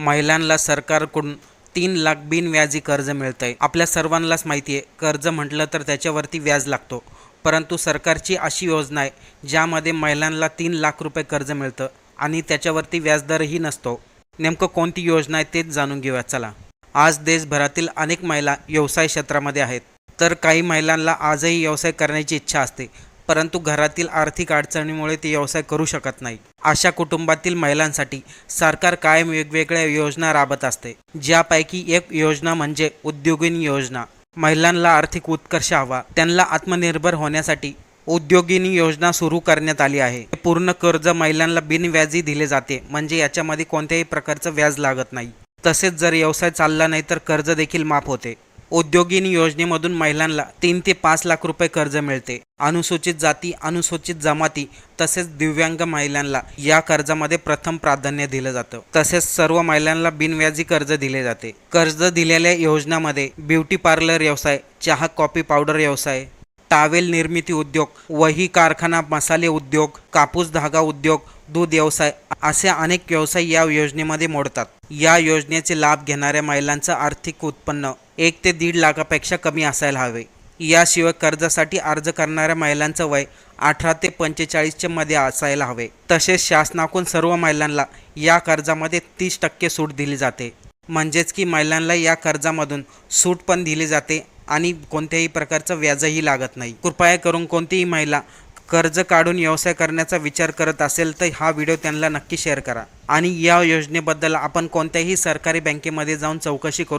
महिलांना सरकारकडून तीन लाख बिनव्याजी कर्ज मिळतं आहे आपल्या सर्वांनाच माहिती आहे कर्ज म्हटलं तर त्याच्यावरती व्याज लागतो. परंतु सरकारची अशी योजना आहे ज्यामध्ये महिलांना तीन लाख रुपये कर्ज मिळतं आणि त्याच्यावरती व्याजदरही नसतो. नेमकं कोणती योजना आहे तेच जाणून घेऊया चला. आज देशभरातील अनेक महिला व्यवसाय क्षेत्रामध्ये आहेत. तर काही महिलांना आजही व्यवसाय करण्याची इच्छा असते. परंतु घरातील आर्थिक अडचणीमुळे ते व्यवसाय करू शकत नाही. अशा कुटुंबातील महिलांसाठी सरकार कायम वेगवेगळ्या योजना राबत असते ज्यापैकी एक योजना म्हणजे उद्योगिनी योजना. महिलांना आर्थिक उत्कर्ष हवा त्यांना आत्मनिर्भर होण्यासाठी उद्योगिनी योजना सुरू करण्यात आली आहे. पूर्ण कर्ज महिलांना बिनव्याजी दिले जाते म्हणजे याच्यामध्ये कोणत्याही प्रकारचं व्याज लागत नाही. तसेच जर व्यवसाय चालला नाही तर कर्ज देखील माफ होते. उद्योगिनी योजनेमधून महिलांना तीन ते पाच लाख रुपये कर्ज मिळते. अनुसूचित जाती अनुसूचित जमाती तसेच दिव्यांग महिलांना या कर्जामध्ये प्रथम प्राधान्य दिलं जातं. तसेच सर्व महिलांना बिनव्याजी कर्ज दिले जाते. कर्ज दिलेल्या योजनामध्ये ब्युटी पार्लर व्यवसाय चहा कॉफी पावडर व्यवसाय टावेल निर्मिती उद्योग वही कारखाना मसाले उद्योग कापूस धागा उद्योग दूध व्यवसाय असे अनेक व्यवसाय या योजनेमध्ये मोडतात. या योजनेचे लाभ घेणाऱ्या महिलांचं आर्थिक उत्पन्न एक ते दीड लाखापेक्षा कमी असायला हवे. याशिवाय कर्जासाठी अर्ज करणाऱ्या महिलांचं वय अठरा ते पंचेचाळीसच्या मध्ये असायला हवे. तसेच शासनाकडून सर्व महिलांना या कर्जामध्ये तीस टक्के सूट दिली जाते. म्हणजेच की महिलांना या कर्जामधून सूट पण दिली जाते आणि कोणत्याही प्रकारचं व्याजही लागत नाही. कृपया करून कोणतीही महिला कर्ज काढून व्यवसाय करण्याचा विचार करत असेल तर हा व्हिडिओ त्यांना नक्की शेअर करा. आणि या योजनेबद्दल आपण कोणत्याही सरकारी बँकेमध्ये जाऊन चौकशी करू